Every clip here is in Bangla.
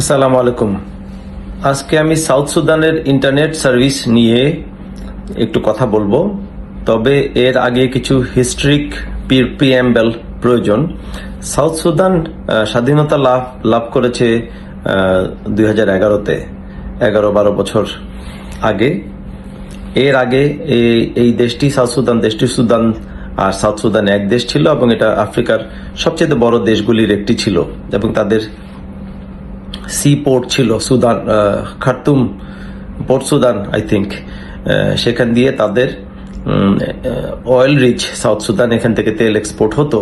আসসালামু আলাইকুম। আজকে আমি সাউথ সুদানের ইন্টারনেট সার্ভিস নিয়ে একটু কথা বলব। তবে এর আগে কিছু হিস্ট্রিক প্রিয়াম্বেল প্রয়োজন। সাউথ সুদান স্বাধীনতা লাভ লাভ করেছে দুই হাজার এগারোতে এগারো বারো বছর আগে। এর আগে এই দেশটি, সাউথ সুদান দেশটি, সুদান আর সাউথ সুদান এক দেশ ছিল এবং এটা আফ্রিকার সবচেয়ে বড় দেশগুলির একটি ছিল এবং তাদের সি পোর্ট ছিল, Sudan Khartoum port Sudan I think সেখান দিয়ে তাদের অয়েল রিচ সাউথ সুদান এখান থেকে তেল এক্সপোর্ট হতো।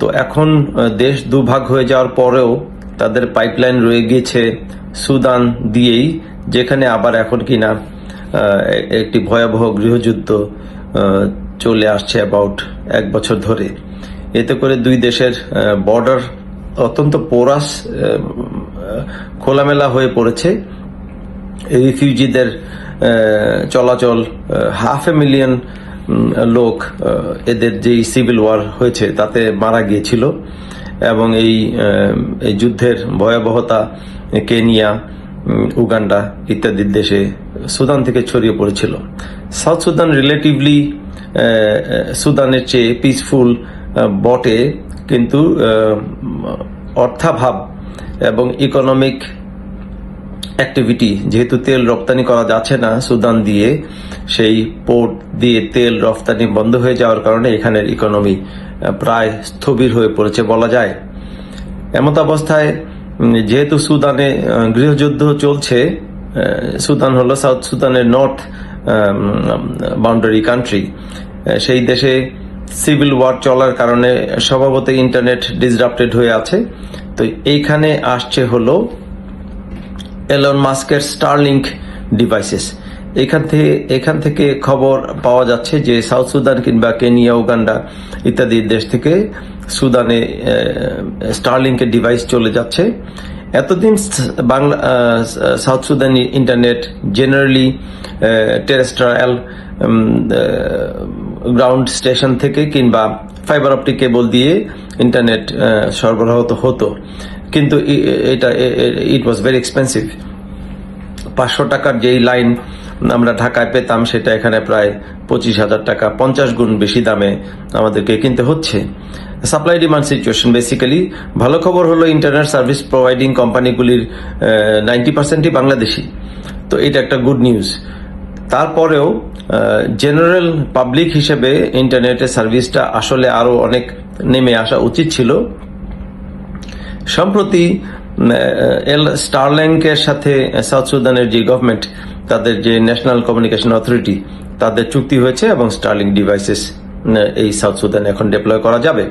তো এখন দেশ দুভাগ হয়ে যাওয়ার পরেও তাদের পাইপলাইন রয়ে গিয়েছে সুদান দিয়েই, যেখানে আবার এখন কিনা একটি ভয়াবহ গৃহযুদ্ধ চলে আসছে অ্যাবাউট এক বছর ধরে। এতে করে দুই দেশের বর্ডার অত্যন্ত পোরাস খোলামেলা হয়ে পড়েছে। রিফিউজিদের চলাচল হাফ এ মিলিয়ন লোক এদের যেই সিভিল ওয়ার হয়েছে তাতে মারা গিয়েছিল এবং এই এই যুদ্ধের ভয়াবহতা, কেনিয়া উগান্ডা ইত্যাদি দেশে সুদান থেকে ছড়িয়ে পড়েছিল। সাউথ সুদান রিলেটিভলি সুদানের চেয়ে পিসফুল বটে। কিন্তু অর্থাভাব এবং ইকোনমিক অ্যাক্টিভিটি যেহেতু তেল রপ্তানি করা যাচ্ছে না সুদান দিয়ে, সেই পোর্ট দিয়ে তেল রপ্তানি বন্ধ হয়ে যাওয়ার কারণে এখানের ইকোনমি প্রায় স্থবির হয়ে পড়েছে বলা যায়। এমত অবস্থায় যেহেতু সুদানে গৃহযুদ্ধ চলছে সুদান হলো সাউথ সুদানের নর্থ বাউন্ডারি কান্ট্রি সেই দেশে সিভিল ওয়ার চলার কারণে স্বভাবত ইন্টারনেট ডিসরাপ্টেড হয়ে আছে। তো এইখানে আসছে হলো এলন মাস্কের স্টারলিংক ডিভাইসেস এখান থেকে এখান থেকে খবর পাওয়া যাচ্ছে যে সাউথ সুদান কিংবা কেনিয়া উগান্ডা ইত্যাদি দেশ থেকে সুদানে স্টারলিংকের ডিভাইস চলে যাচ্ছে। এতদিন Bangla south Sudan internet generally terrestrial ground station থেকে কিংবা ফাইবার অপটিক কেবল দিয়ে ইন্টারনেট সরবরাহ হতো। কিন্তু এটা ইট ওয়াজ ভেরি এক্সপেন্সিভ পাঁচশো টাকার যেই লাইন আমরা ঢাকায় পেতাম সেটা এখানে প্রায় পঁচিশ হাজার টাকা, পঞ্চাশ গুণ বেশি দামে আমাদেরকে কিনতে হচ্ছে। সাপ্লাই ডিমান্ড সিচুয়েশন বেসিক্যালি ভালো খবর হলো ইন্টারনেট সার্ভিস প্রোভাইডিং কোম্পানিগুলির নাইনটি পার্সেন্টই বাংলাদেশি। তো এটা একটা গুড নিউজ তারপরেও জেনারেল পাবলিক হিসেবে ইন্টারনেটের সার্ভিসটা আসলে আরও অনেক নেমে আসা উচিত ছিল। সম্প্রতি এল স্টারল্যাঙ্কের সাথে সাউথ সুদানের যে গভর্নমেন্ট তাদের যে ন্যাশনাল কমিউনিকেশন অথরিটি তাদের চুক্তি হয়েছে এবং স্টার্লিং ডিভাইসেস এই সাউথ সুদানে এখন ডেপ্লয় করা যাবে।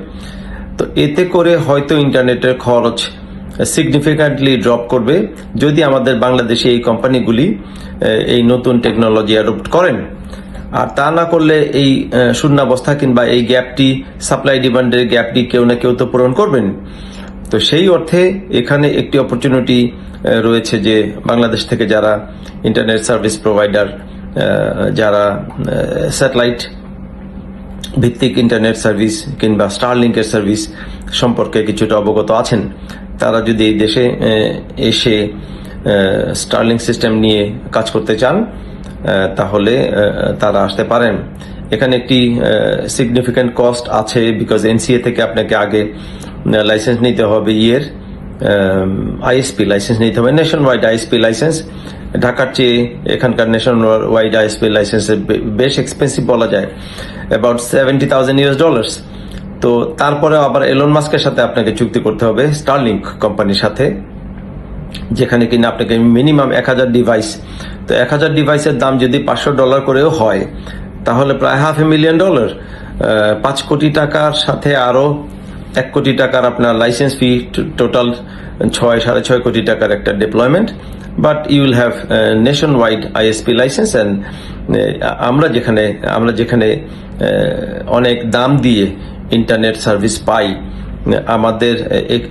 তো এতে করে হয়তো ইন্টারনেটের খরচ সিগনিফিক্যান্টলি ড্রপ করবে। যদি আমাদের বাংলাদেশে এই কোম্পানিগুলি এই নতুন টেকনোলজি অ্যাডপ্ট করেন, আর তা না করলে এই শূন্যাবস্থা কিংবা এই গ্যাপটি সাপ্লাই ডিমান্ডের গ্যাপটি কেউ না কেউ তো পূরণ করবেন। তো সেই অর্থে এখানে একটি অপরচুনিটি রয়েছে যে বাংলাদেশ থেকে যারা ইন্টারনেট সার্ভিস প্রোভাইডার যারা স্যাটেলাইট ভিত্তিক ইন্টারনেট সার্ভিস কিংবা স্টারলিংকের সার্ভিস সম্পর্কে কিছুটা অবগত আছেন, তারা যদি এই দেশে এসে স্টারলিং সিস্টেম নিয়ে কাজ করতে চান তাহলে তারা আসতে পারেন। এখানে একটি সিগনিফিক্যান্ট কস্ট আছে বিকজ এনসিএ থেকে আপনাকে আগে লাইসেন্স নিতে হবে ইয়ের আইএসপি লাইসেন্স নিতে হবে নেশন ওয়াইড আইএসপি লাইসেন্স ঢাকার চেয়ে এখানকার নেশন ওয়াইড আইএসপি লাইসেন্সের বেশ এক্সপেন্সিভ বলা যায় about seventy thousand US dollars তো তারপরে আবার এলন মাস্কের সাথে আপনাকে চুক্তি করতে হবে স্টারলিংক কোম্পানির সাথে, যেখানে কিনা আপনাকে মিনিমাম এক হাজার ডিভাইস তো এক হাজার ডিভাইসের দাম যদি পাঁচশো ডলার করেও হয়, তাহলে প্রায় হাফ এ মিলিয়ন ডলার পাঁচ কোটি টাকার সাথে আরও এক কোটি টাকার আপনার লাইসেন্স ফি টোটাল ছয়, সাড়ে ছয় কোটি টাকার একটা deployment but you will have nationwide ISP licence and আমরা যেখানে আমরা যেখানে অনেক দাম দিয়ে ইন্টারনেট সার্ভিস পাই আমাদের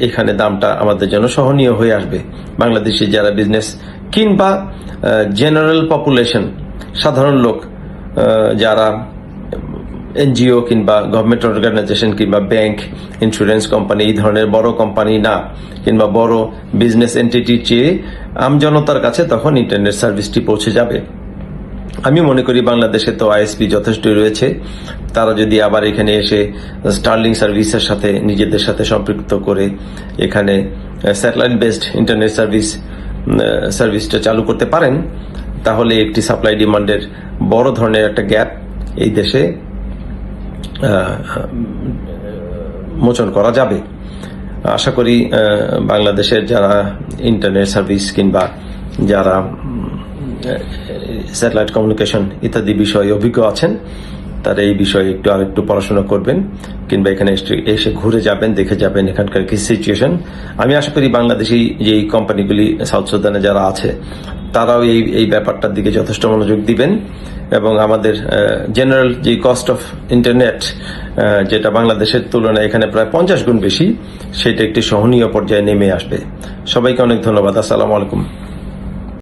এখানে দামটা আমাদের জন্য সহনীয় হয়ে আসবে। বাংলাদেশি যারা বিজনেস কিংবা জেনারেল পপুলেশন সাধারণ লোক যারা এনজিও কিংবা গভর্নমেন্ট অর্গানাইজেশন কিংবা ব্যাংক ইন্স্যুরেন্স কোম্পানি এই ধরনের বড় কোম্পানি না, কিংবা বড় বিজনেস এন্টিটি চেয়ে আমজনতার কাছে তখন ইন্টারনেট সার্ভিসটি পৌঁছে যাবে। আমি মনে করি বাংলাদেশে তো আইএসপি যথেষ্টই রয়েছে। তারা যদি আবার এখানে এসে স্টার্লিং সার্ভিসের সাথে নিজেদের সাথে সম্পৃক্ত করে এখানে স্যাটেলাইট বেসড ইন্টারনেট সার্ভিস সার্ভিসটা চালু করতে পারেন, তাহলে একটি সাপ্লাই ডিমান্ডের বড় ধরনের একটা গ্যাপ এই দেশে মোচন করা যাবে। আশা করি বাংলাদেশের যারা ইন্টারনেট সার্ভিস কিংবা যারা স্যাটেলাইট কমিউনিকেশন ইত্যাদি বিষয়ে অভিজ্ঞ আছেন, তারা এই বিষয়ে একটু আর একটু পড়াশোনা করবেন কিংবা এখানে এসে- ঘুরে যাবেন, দেখে যাবেন এখানকার কি সিচুয়েশন আমি আশা করি বাংলাদেশি যে কোম্পানিগুলি সাউথ সুদানে যারা আছে, তারাও এই এই ব্যাপারটার দিকে যথেষ্ট মনোযোগ দিবেন। এবং আমাদের জেনারেল যে কস্ট অফ ইন্টারনেট যেটা বাংলাদেশের তুলনায় এখানে প্রায় পঞ্চাশ গুণ বেশি, সেটা একটি সহনীয় পর্যায়ে নেমে আসবে। সবাইকে অনেক ধন্যবাদ। আসসালামু আলাইকুম।